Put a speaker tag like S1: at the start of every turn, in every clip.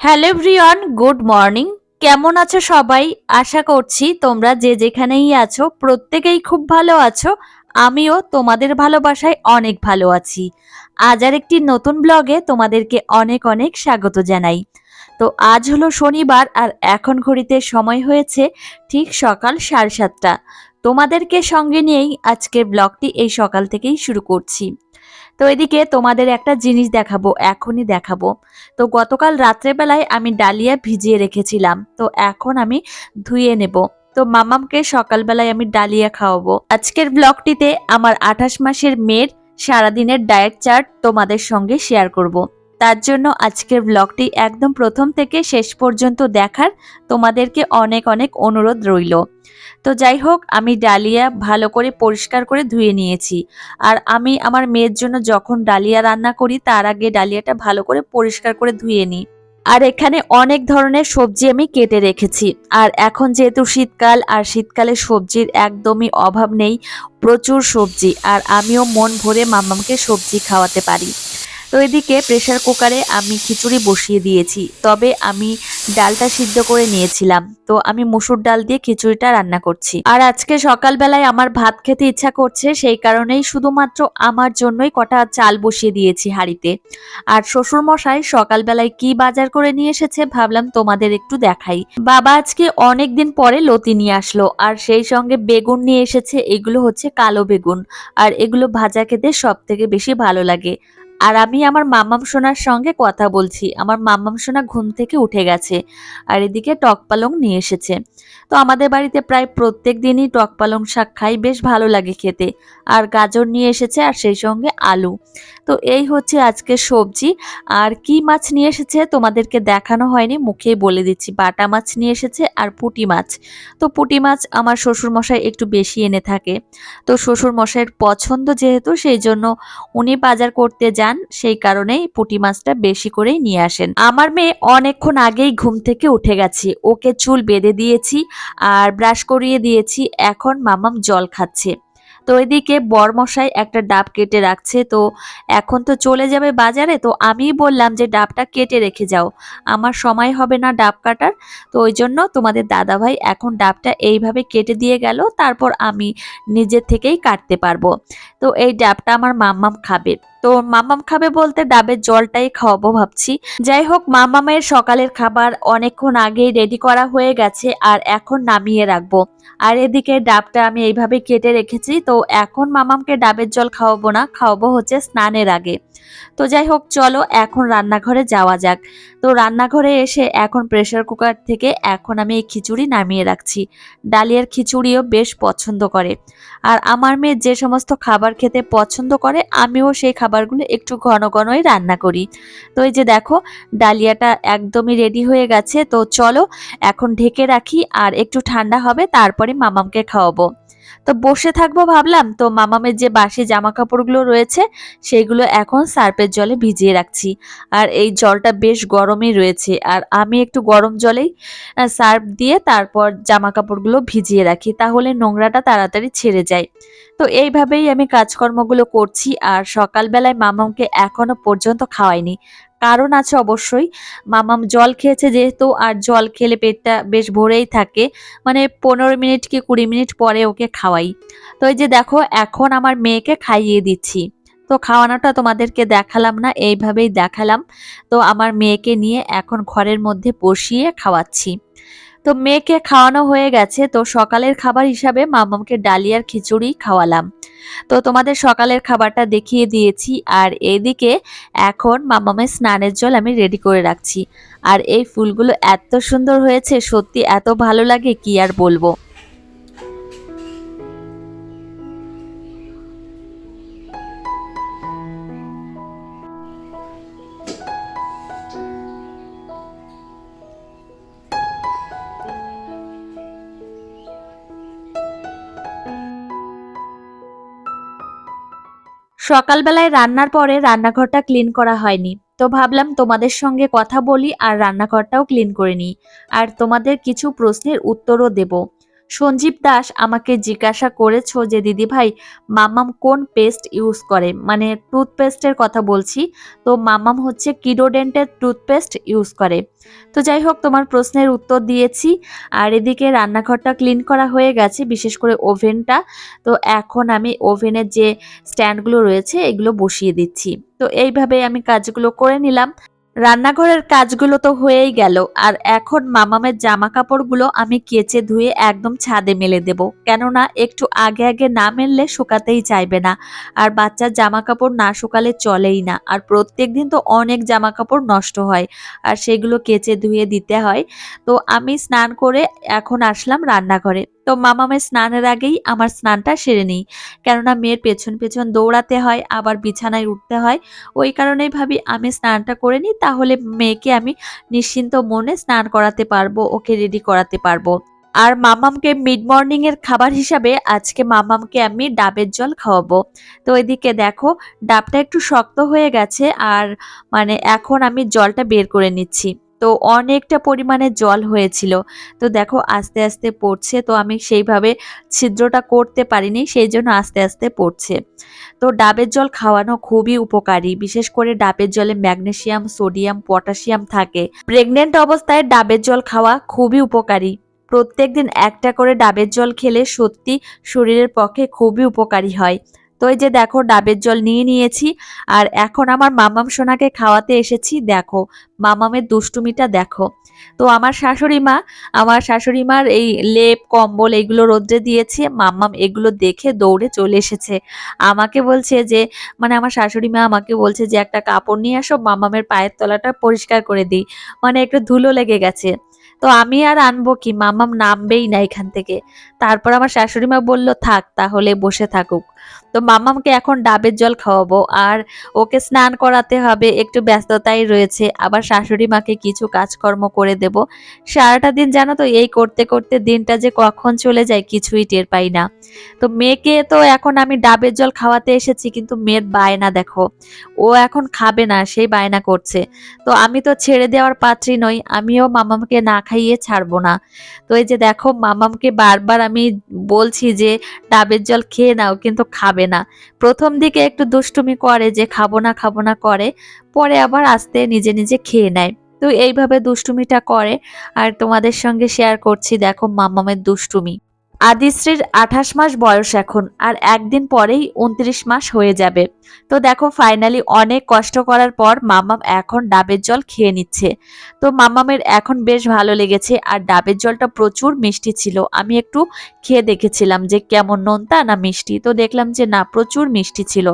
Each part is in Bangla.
S1: Hello everyone, good morning. কেমন আছো সবাই? আশা করছি তোমরা যে যেখানেই আছো, প্রত্যেকেই খুব ভালো আছো। আমিও তোমাদের ভালোবাসায় অনেক ভালো আছি। আজ আর একটি নতুন ব্লগে তোমাদেরকে অনেক অনেক স্বাগত জানাই। তো আজ হলো শনিবার আর এখন ঘড়িতে সময় হয়েছে ঠিক সকাল সাড়ে সাতটা। তোমাদেরকে সঙ্গে নিয়েই আজকের ব্লগটি এই সকাল থেকেই শুরু করছি। তো এদিকে তোমাদের একটা জিনিস দেখাবো, এখনই দেখাবো। তো গতকাল রাত্রেবেলায় আমি ডালিয়া ভিজিয়ে রেখেছিলাম, তো এখন আমি ধুয়ে নেব। তো মামামকে সকালবেলায় আমি ডালিয়া খাওয়াবো। আজকের ব্লগটিতে আমার আঠাশ মাসের মেয়ের সারাদিনের ডায়েট চার্ট তোমাদের সঙ্গে শেয়ার করব। তার জন্য আজকের ব্লগটি একদম প্রথম থেকে শেষ পর্যন্ত দেখার তোমাদেরকে অনেক অনেক অনুরোধ রইল। তো যাই হোক, আমি ডালিয়া ভালো করে পরিষ্কার করে ধুয়ে নিয়েছি। আর আমি আমার মেয়ের জন্য যখন ডালিয়া রান্না করি, তার আগে ডালিয়াটা ভালো করে পরিষ্কার করে ধুয়ে নিই। আর এখানে অনেক ধরনের সবজি আমি কেটে রেখেছি। আর এখন যেহেতু শীতকাল, আর শীতকালে সবজির একদমই অভাব নেই, প্রচুর সবজি। আর আমিও মন ভরে মাম্মামকে সবজি খাওয়াতে পারি। তো এদিকে প্রেশার কুকারে আমি খিচুড়ি বসিয়ে দিয়েছি, তবে আমি ডালটা সিদ্ধ করে নিয়েছিলাম, তো আমি মুসুর ডাল দিয়ে খিচুড়িটা রান্না করছি। আর আজকে সকালবেলায় আমার ভাত খেতে ইচ্ছা করছে, সেই কারণেই শুধুমাত্র আমার জন্যই কটা চাল বসিয়ে দিয়েছি হাঁড়িতে। আর শ্বশুর মশাই সকালবেলায় কি বাজার করে নিয়ে এসেছে ভাবলাম তোমাদের একটু দেখাই। বাবা আজকে অনেক দিন পরে লতি নিয়ে আসলো, আর সেই সঙ্গে বেগুন নিয়ে এসেছে, এগুলো হচ্ছে কালো বেগুন, আর এগুলো ভাজা খেতে সব থেকে বেশি ভালো লাগে। আর আমি আমার মাম্মাম সোনার সঙ্গে কথা বলছি। আমার মাম্মাম সোনা ঘুম থেকে উঠে গেছে আর এদিকে টক পালং নিয়ে এসেছে। তো আমাদের বাড়িতে প্রায় প্রত্যেক দিনই টক পালং শাক খাই, বেশ ভালো লাগে খেতে। আর গাজর নিয়ে এসেছে আর সেই সঙ্গে আলু। তো এই হচ্ছে আজকে সবজি। আর কি মাছ নিয়ে এসেছে তোমাদেরকে দেখানো হয়নি, মুখেই বলে দিচ্ছি। বাটা মাছ নিয়ে এসেছে আর পুঁটি মাছ। তো পুঁটি মাছ আমার শ্বশুর মশাই একটু বেশি এনে থাকে। তো শ্বশুর মশাইয়ের পছন্দ যেহেতু, সেই জন্য উনি বাজার করতে যান। সেই কারণেই পুঁটি মাছটা বেশি করেই নিয়ে আসেন। আমার মেয়ে অনেকক্ষণ আগেই ঘুম থেকে উঠে গেছে। ওকে চুল বেঁধে দিয়েছি আর ব্রাশ করিয়ে দিয়েছি। এখন মামাম জল খাচ্ছে। তো এদিকে বরমশাই একটা ডাব কেটে রাখছে। তো এখন তো চলে যাবে বাজারে। তো আমি বললাম যে, ডাবটা কেটে রেখে যাও। আমার সময় হবে না ডাব কাটার। তো ওই জন্য তোমাদের দাদাভাই এখন ডাবটা এইভাবে কেটে দিয়ে গেল। তারপর আমি নিজের থেকেই কাটতে পারব। তো এই ডাবটা আমার মাম্মাম খাবে। তো মামাম খাবে বলতে ডাবের জলটাই খাওয়াবো ভাবছি। যাই হোক, মামামের সকালের খাবার অনেকক্ষণ আগেই রেডি করা হয়ে গেছে আর এখন নামিয়ে রাখব। আর এদিকে ডাবটা আমি এইভাবে কেটে রেখেছি, তো এখন মামামকে ডাবের জল খাওয়াবো না, খাওয়াবো হচ্ছে স্নানের আগে। তো যাই হোক, চলো এখন রান্নাঘরে যাওয়া যাক। তো রান্নাঘরে এসে এখন প্রেশার কুকার থেকে এখন আমি এই খিচুড়ি নামিয়ে রাখছি। ডালিয়ার খিচুড়িও বেশ পছন্দ করে। আর আমার মেয়ে যে সমস্ত খাবার খেতে পছন্দ করে, আমিও সেই খাবারগুলো একটু ঘন ঘনই রান্না করি। তো এই যে দেখো, ডালিয়াটা একদমই রেডি হয়ে গেছে। তো চলো, এখন ঢেকে রাখি আর একটু ঠান্ডা হবে, তারপরে মামামকে খাওয়াবো। তো বসে থাকব ভাবলাম, তো মামামের যে বাসি জামা কাপড়গুলো রয়েছে সেইগুলো এখন সার্পের জলে ভিজিয়ে রাখছি। আর এই জলটা বেশ গরমই রয়েছে, আর আমি একটু গরম জলেই সার্ফ দিয়ে তারপর জামা কাপড়গুলো ভিজিয়ে রাখি, তাহলে নোংরাটা তাড়াতাড়ি ছেড়ে যায়। তো এইভাবেই আমি কাজকর্মগুলো করছি, আর সকালবেলায় মামামকে এখনও পর্যন্ত খাওয়াইনি কারণ আছে অবশ্যই, মামাম জল খেয়েছে যেহেতু, আর জল খেলে পেটটা বেশ ভরেই থাকে। মানে পনেরো মিনিট কি কুড়ি মিনিট পরে ওকে খাওয়াই। তো এই যে দেখো, এখন আমার মেয়েকে খাইয়ে দিচ্ছি। তো খাওয়ানোটা তোমাদেরকে দেখালাম না, এইভাবেই দেখালাম। তো আমার মেয়েকে নিয়ে এখন ঘরের মধ্যে বসিয়ে খাওয়াচ্ছি। তো মেয়েকে খাওয়ানো হয়ে গেছে, তো সকালের খাবার হিসাবে মামামকে ডালিয়ার খিচুড়ি খাওয়ালাম। তো তোমাদের সকালের খাবারটা দেখিয়ে দিয়েছি। আর এদিকে এখন মামামের স্নানের জল আমি রেডি করে রাখছি। আর এই ফুলগুলো এত সুন্দর হয়েছে, সত্যি এত ভালো লাগে, কি আর বলব? সকালবেলায় রান্নার পরে রান্নাঘরটা ক্লিন করা হয়নি। তো ভাবলাম তোমাদের সঙ্গে কথা বলি আর রান্নাঘরটাও ক্লিন করে নিই। আর তোমাদের কিছু প্রশ্নের উত্তরও দেব। সঞ্জীব দাস আমাকে জিজ্ঞাসা করেছ যে, দিদি ভাই, মামাম কোন পেস্ট ইউজ করে? মানে টুথপেস্টের কথা বলছি। তো মামাম হচ্ছে কিডোডেন্টের টুথপেস্ট ইউজ করে। তো যাই হোক, তোমার প্রশ্নের উত্তর দিয়েছি। আর এদিকে রান্নাঘরটা ক্লিন করা হয়ে গেছে, বিশেষ করে ওভেনটা। তো এখন আমি ওভেনের যে স্ট্যান্ডগুলো রয়েছে, এগুলো বসিয়ে দিচ্ছি। তো এইভাবে আমি কাজগুলো করে নিলাম। রান্নাঘরের কাজগুলো তো হয়েই গেল, আর এখন মামামের জামা কাপড়গুলো আমি কেচে ধুয়ে একদম ছাদে মেলে দেব। কেননা একটু আগে আগে না মেললে শুকাতেই চাইবে না, আর বাচ্চার জামা কাপড় না শুকালে চলেই না, আর প্রত্যেক দিন তো অনেক জামা কাপড় নষ্ট হয়, আর সেগুলো কেচে ধুয়ে দিতে হয়। তো আমি স্নান করে এখন আসলাম রান্নাঘরে। তো মামামের স্নানের আগেই আমার স্নানটা সেরে নিই। কেননা মেয়ের পেছন পেছন দৌড়াতে হয়, আবার বিছানায় উঠতে হয়। ওই কারণেই ভাবি আমি স্নানটা করে নিই, তাহলে মেয়েকে আমি নিশ্চিন্ত মনে স্নান করাতে পারব, ওকে রেডি করাতে পারব। আর মামামকে মিড মর্নিং এর খাবার হিসাবে আজকে মামামকে আমি ডাবের জল খাওয়াবো। তো এদিকে দেখো, ডাবটা একটু শক্ত হয়ে গেছে, আর মানে এখন আমি জলটা বের করে নিচ্ছি। তো অনেকটা পরিমাণে জল হয়েছিল। তো দেখো আস্তে আস্তে পড়ছে, তো আমি সেইভাবে ছিদ্রটা করতে পারিনি, সেই জন্য আস্তে আস্তে পড়ছে। তো ডাবের জল খাওয়ানো খুবই উপকারী, বিশেষ করে ডাবের জলে ম্যাগনেসিয়াম, সোডিয়াম, পটাশিয়াম থাকে। প্রেগনেন্ট অবস্থায় ডাবের জল খাওয়া খুবই উপকারী। প্রত্যেকদিন একটা করে ডাবের জল খেলে সত্যি শরীরের পক্ষে খুবই উপকারী হয়। তো এই যে দেখো, ডাবের জল নিয়ে নিয়েছি। আর এখন আমার মামাম সোনাকে খাওয়াতে এসেছি, দেখো। মামামের দুষ্টুমিটা দেখো। তো আমার শাশুড়ি মা, আমার শাশুড়ি মার এই লেপ, কম্বল এগুলো রোদ্রে দিয়েছে। মাম্মাম এগুলো দেখে দৌড়ে চলে এসেছে। আমাকে বলছে যে মানে আমার শাশুড়ি মা আমাকে বলছে যে, একটা কাপড় নিয়ে আসো, মামামের পায়ের তলাটা পরিষ্কার করে দিই। মানে একটু ধুলো লেগে গেছে। তো আমি আর আনব কি? মামাম নামবেই না এখান থেকে। তারপর আমার শাশুড়ি মা বলল, থাক, তাহলে বসে থাকুক। তো মামামকে এখন ডাবের জল খাওয়াবো। আর ওকে স্নান করাতে হবে, একটু ব্যস্ততাই রয়েছে। আবার শাশুড়ি মাকে কিছু কাজকর্ম করে দেব। সারাটা দিন জানো তো, এই করতে করতে দিনটা যে কখন চলে যায় কিছুই টের পাই না। তো মেয়েকে তো এখন আমি ডাবের জল খাওয়াতে এসেছি, কিন্তু মেয়ের বায়না দেখো। ও এখন খাবে না সেই বায়না করছে। তো আমি তো ছেড়ে দেওয়ার পাত্রী নই, আমিও মামামকে না খাইয়ে ছাড়বো না। তো এই যে দেখো মামামকে বারবার আমি বলছি যে, ডাবের জল খেয়ে নাও, কিন্তু খাবে না। প্রথম দিকে একটু দুষ্টুমি করে যে, খাব না খাব না করে, পরে আবার আস্তে নিজে নিজে খেয়ে নেয়। তো এইভাবে দুষ্টুমিটা করে, আর তোমাদের সঙ্গে শেয়ার করছি, দেখো মামামের দুষ্টুমি। আদিশ্রীর আঠাশ মাস বয়স এখন, আর একদিন পরেই উনত্রিশ মাস হয়ে যাবে। তো দেখো ফাইনালি অনেক কষ্ট করার পর মামাম এখন ডাবের জল খেয়ে নিচ্ছে। তো মামামের এখন বেশ ভালো লেগেছে, আর ডাবের জলটা প্রচুর মিষ্টি ছিল। আমি একটু খেয়ে দেখেছিলাম যে কেমন নোনতা না মিষ্টি। তো দেখলাম যে না, প্রচুর মিষ্টি ছিল।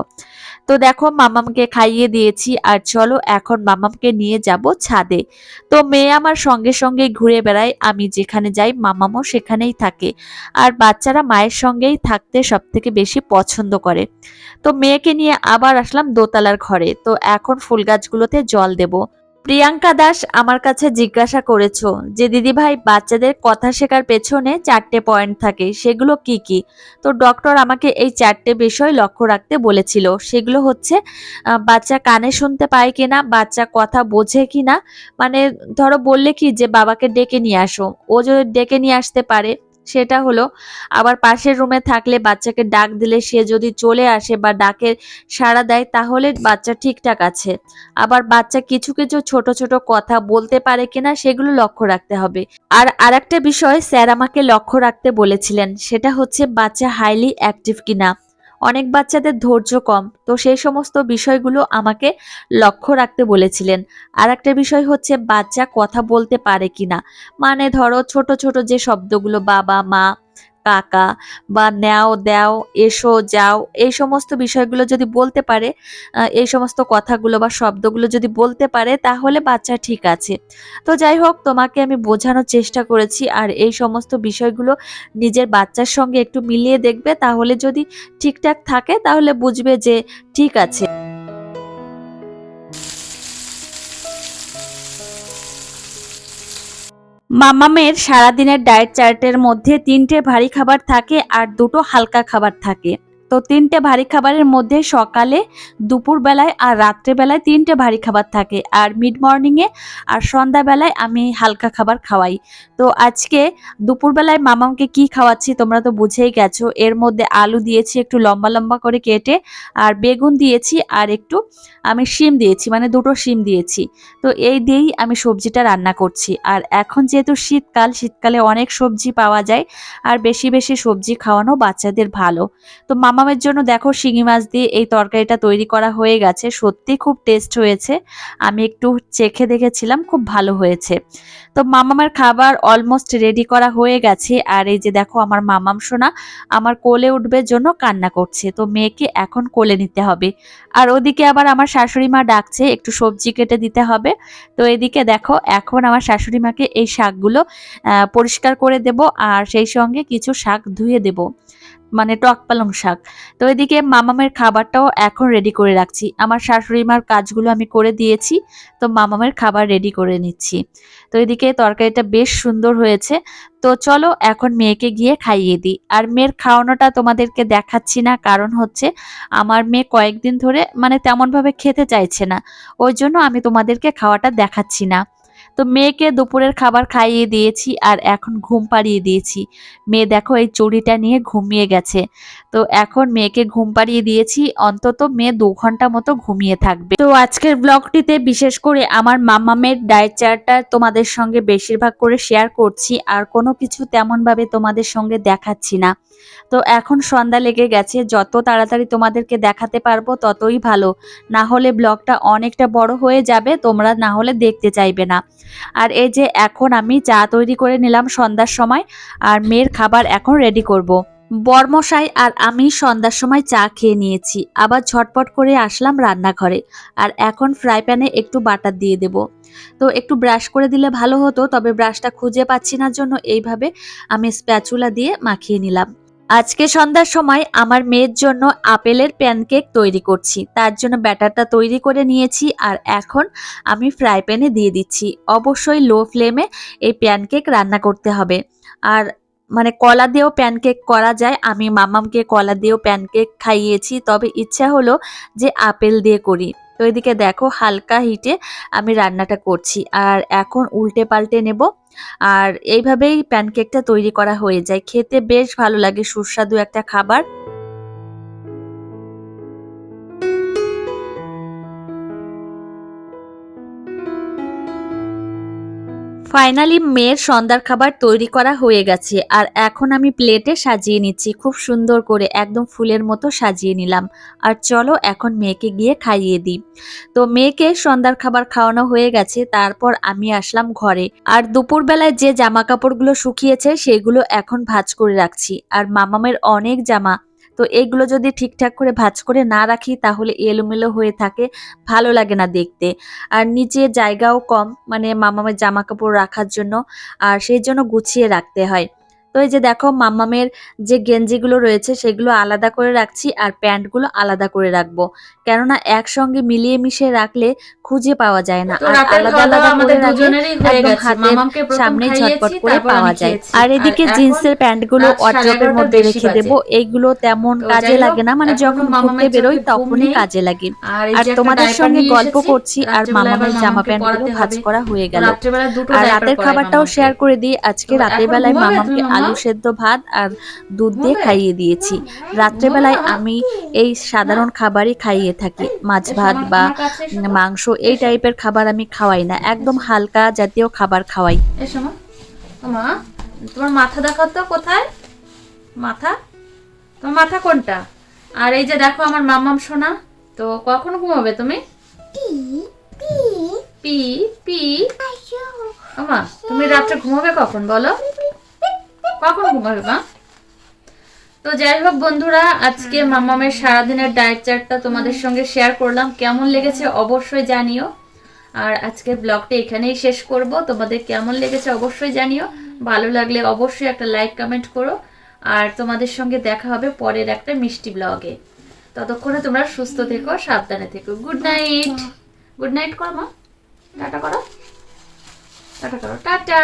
S1: তো দেখো, মামামকে খাইয়ে দিয়েছি, আর চলো এখন মামামকে নিয়ে যাব ছাদে। তো মেয়ে আমার সঙ্গে সঙ্গে ঘুরে বেড়ায়, আমি যেখানে যাই মামামও সেখানেই থাকে। আর বাচ্চারা মায়ের সঙ্গেই থাকতে সব থেকে বেশি পছন্দ করে। তো মেয়েকে নিয়ে আবার আসলাম দোতলার ঘরে। তো এখন ফুল গাছগুলোতে জল দেব। প্রিয়াঙ্কা দাস আমার কাছে জিজ্ঞাসা করেছ যে, দিদি ভাই, বাচ্চাদের কথা শেখার পেছনে চারটে পয়েন্ট থাকে। সেগুলো কি কি? তো ডক্টর আমাকে এই চারটে বিষয় লক্ষ্য রাখতে বলেছিল। সেগুলো হচ্ছে বাচ্চা কানে শুনতে পায় কিনা, বাচ্চা কথা বোঝে কিনা। মানে ধরো বললে কি যে, বাবাকে ডেকে নিয়ে আসো। ও যদি ডেকে নিয়ে আসতে পারে সেটা হলো, আবার পাশের রুমে থাকলে বাচ্চাকে ডাক দিলে সে যদি চলে আসে বা ডাকে সাড়া দেয়, তাহলে বাচ্চা ঠিকঠাক আছে। আবার বাচ্চা কিছু কিছু ছোট ছোট কথা বলতে পারে কিনা সেগুলো লক্ষ্য রাখতে হবে। আর আরেকটা বিষয়, স্যার আমাকে লক্ষ্য রাখতে বলেছিলেন, সেটা হচ্ছে বাচ্চা হাইলি অ্যাক্টিভ কিনা। অনেক বাচ্চাদের ধৈর্য কম। তো সেই সমস্ত বিষয়গুলো আমাকে লক্ষ্য রাখতে বলেছিলেন। আর একটা বিষয় হচ্ছে, বাচ্চা কথা বলতে পারে কি না মানে ধরো ছোট ছোট যে শব্দগুলো, বাবা, মা কাকা বা নেও, দেও, এসো, যাও, এই সমস্ত বিষয়গুলো যদি বলতে পারে এই সমস্ত কথাগুলো বা শব্দগুলো যদি বলতে পারে, তাহলে বাচ্চা ঠিক আছে। তো যাই হোক, তোমাকে আমি বোঝানোর চেষ্টা করেছি আর এই সমস্ত বিষয়গুলো নিজের বাচ্চার সঙ্গে একটু মিলিয়ে দেখবে, তাহলে যদি ঠিকঠাক থাকে, তাহলে বুঝবে যে ঠিক আছে। মামামের সারাদিনের ডায়েট চার্টের মধ্যে তিনটে ভারী খাবার থাকে আর দুটো হালকা খাবার থাকে। তো তিনটে ভারী খাবারের মধ্যে সকালে, দুপুরবেলায় আর রাত্রেবেলায় তিনটে ভারী খাবার থাকে। আর মিড মর্নিংয়ে আর সন্ধ্যাবেলায় আমি হালকা খাবার খাওয়াই। তো আজকে দুপুরবেলায় মামামকে কি খাওয়াচ্ছি তোমরা তো বুঝেই গেছো। এর মধ্যে আলু দিয়েছি, একটু লম্বা লম্বা করে কেটে আর বেগুন দিয়েছি আর একটু আমি শিম দিয়েছি মানে দুটো শিম দিয়েছি। তো এই দিয়েই আমি সবজিটা রান্না করছি। আর এখন যেহেতু শীতকাল, শীতকালে অনেক সবজি পাওয়া যায় আর বেশি বেশি সবজি খাওয়ানো বাচ্চাদের ভালো। তো মামামের জন্য দেখো শিঙি মাছ দিয়ে এই তরকারিটা তৈরি করা হয়ে গেছে। সত্যি খুব টেস্ট হয়েছে। আমি একটু চেখে দেখেছিলাম, খুব ভালো হয়েছে। তো মামামের খাবার অলমোস্ট রেডি করা হয়ে গেছে। আর এই যে দেখো আমার মামাম সোনা আমার কোলে উঠবে জন্য কান্না করছে। তো মেয়েকে এখন কোলে নিতে হবে। আর ওদিকে আবার আমার শাশুড়ি মা ডাকছে, একটু সবজি কেটে দিতে হবে। তো এদিকে দেখো এখন আমার শাশুড়ি মাকে এই শাকগুলো পরিষ্কার করে দেব আর সেই সঙ্গে কিছু শাক ধুয়ে দেব। মানে টক পালং শাক। তো এদিকে মামামের খাবারটাও এখন রেডি করে রাখছি। আমার শাশুড়ি মার কাজগুলো আমি করে দিয়েছি, তো মামামের খাবার রেডি করে নিচ্ছি। তো এদিকে তরকারিটা বেশ সুন্দর হয়েছে। তো চলো এখন মেয়েকে গিয়ে খাইয়ে দিই। আর মেয়ের খাওয়ানোটা তোমাদেরকে দেখাচ্ছি না, কারণ হচ্ছে আমার মেয়ে কয়েকদিন ধরে মানে তেমনভাবে খেতে চাইছে না। ওই জন্য আমি তোমাদেরকে খাওয়াটা দেখাচ্ছি না। তো মেয়েকে দুপুরের খাবার খাইয়ে দিয়েছি আর এখন ঘুম পাড়িয়ে দিয়েছি। মেয়ে দেখো এই চুড়িটা নিয়ে ঘুমিয়ে গেছে। তো এখন মেয়েকে ঘুম পাড়িয়ে দিয়েছি, অন্তত মেয়ে দু ঘণ্টা মতো ঘুমিয়ে থাকবে। তো আজকের ব্লগটিতে বিশেষ করে আমার মামামের ডায়েট চার্টটা তোমাদের সঙ্গে বেশিরভাগ করে শেয়ার করছি, আর কোনো কিছু তেমনভাবে তোমাদের সঙ্গে দেখাচ্ছি না। তো এখন সন্ধ্যা লেগে গেছে, যত তাড়াতাড়ি তোমাদেরকে দেখাতে পারব ততই ভালো। না হলে ব্লগটা অনেকটা বড় হয়ে যাবে, তোমরা না হলে দেখতে চাইবে না। আর এই যে এখন আমি চা তৈরি করে নিলাম সন্ধ্যার সময়, আর মেয়ের খাবার এখন রেডি করব। বরমশাই আর আমি সন্ধ্যার সময় চা খেয়ে নিয়েছি, আবার ঝটপট করে আসলাম রান্নাঘরে, আর এখন ফ্রাই প্যানে একটু বাটার দিয়ে দেব তো একটু ব্রাশ করে দিলে ভালো হতো, তবে ব্রাশটা খুঁজে পাচ্ছি না জন্য এইভাবে আমি স্প্যাচুলা দিয়ে মাখিয়ে নিলাম আজকে সন্ধ্যার সময় আমার মেয়ের জন্য আপেলের প্যানকেক তৈরি করছি। তার জন্য ব্যাটারটা তৈরি করে নিয়েছি আর এখন আমি ফ্রাই প্যানে দিয়ে দিচ্ছি। অবশ্যই লো ফ্লেমে এই প্যানকেক রান্না করতে হবে। আর মানে কলা দিয়েও প্যানকেক করা যায়। আমি মামামকে কলা দিয়েও প্যানকেক খাইয়েছি। তবে ইচ্ছা হলো যে আপেল দিয়ে করি। তো এদিকে দেখো হালকা হিটে আমি রান্নাটা করছি আর এখন উল্টে পাল্টে নেব। আর এইভাবেই প্যানকেকটা তৈরি করা হয়ে যায়। খেতে বেশ ভালো লাগে, সুস্বাদু একটা খাবার। ফাইনালি মেয়ের সন্ধ্যার খাবার তৈরি করা হয়ে গেছে, আর এখন আমি প্লেটে সাজিয়ে নিচ্ছি, খুব সুন্দর করে একদম ফুলের মতো সাজিয়ে নিলাম। আর চলো এখন মেয়েকে গিয়ে খাইয়ে দিই। তো মেয়েকে সন্ধ্যার খাবার খাওয়ানো হয়ে গেছে, তারপর আমি আসলাম ঘরে। আর দুপুরবেলায় যে জামা কাপড়গুলো শুকিয়েছে, সেগুলো এখন ভাজ করে রাখছি। আর মামামের অনেক জামা তো এইগুলো যদি ঠিকঠাক করে ভাজ করে না রাখি, তাহলে এলোমেলো হয়ে থাকে, ভালো লাগে না দেখতে। আর নিচে জায়গাও কম মানে মামামের জামা কাপড় রাখার জন্য, আর সেই জন্য গুছিয়ে রাখতে হয়। তো এই যে দেখো মামামের যে গেঞ্জিগুলো রয়েছে সেগুলো আলাদা করে রাখছি আর প্যান্টগুলো আলাদা করে রাখব। কেননা একসঙ্গে মিলিয়ে মিশিয়ে রাখলে খুঁজে পাওয়া যায় না। আর আলাদা আলাদা করে রাখলে
S2: দুজনেরই হয়ে
S1: একদম
S2: গেছে।
S1: হাতের সামনে ঝটপট করে পাওয়া যায়। আর এদিকে জিন্সের প্যান্টগুলো
S2: এগারোটার
S1: মধ্যে রেখে। দেবো। এইগুলো তেমন কাজে লাগে না মানে যখন ঘুরতে বেরোই তখনই কাজে লাগে।
S2: আর
S1: তোমাদের সঙ্গে গল্প করছি আর মামামের জামা প্যান্টগুলো ভাঁজ করা হয়ে গেল। আর রাতের খাবারটাও শেয়ার করে দিই। আজকে রাতের বেলায় মামামকে
S2: মামা?
S1: আলু সেদ্ধ ভাত আর দুধ দিয়ে খাইয়ে দিয়েছি। রাত্রেবেলায় আমি এই সাধারণ খাবারই খাইয়ে থাকি। মাছ ভাত বা। মাংস এই টাইপের খাবার আমি খাওয়াই না। একদম হালকা জাতীয় খাবার খাওয়াই।
S2: মা। তোমার মাথা দেখাও তো কোথায়? মাথা? তোমার মাথা কোনটা? আর এই যে দেখো আমার মামাম সোনা তো কখন ঘুমাবে তুমি? পি পি। মা তুমি রাত্রে ঘুমাবে কখন বলো? কখন ঘুমাবে মা তো যাই হোক বন্ধুরা আজকে মামামের সারাদিনের ডায়েট চার্টটা তোমাদের সঙ্গে শেয়ার করলাম। কেমন লেগেছে অবশ্যই জানিও। আর আজকে ব্লগটা এখানেই শেষ করব। তোমাদের কেমন লেগেছে অবশ্যই জানিও। ভালো লাগলে অবশ্যই একটা লাইক কমেন্ট করো। আর তোমাদের সঙ্গে দেখা হবে পরের একটা মিষ্টি ব্লগে ততক্ষণে তোমরা সুস্থ থেকো সাবধানে থেকো। গুড নাইট গুড নাইট করো মা। টাটা করো। টাটা করো। টাটা।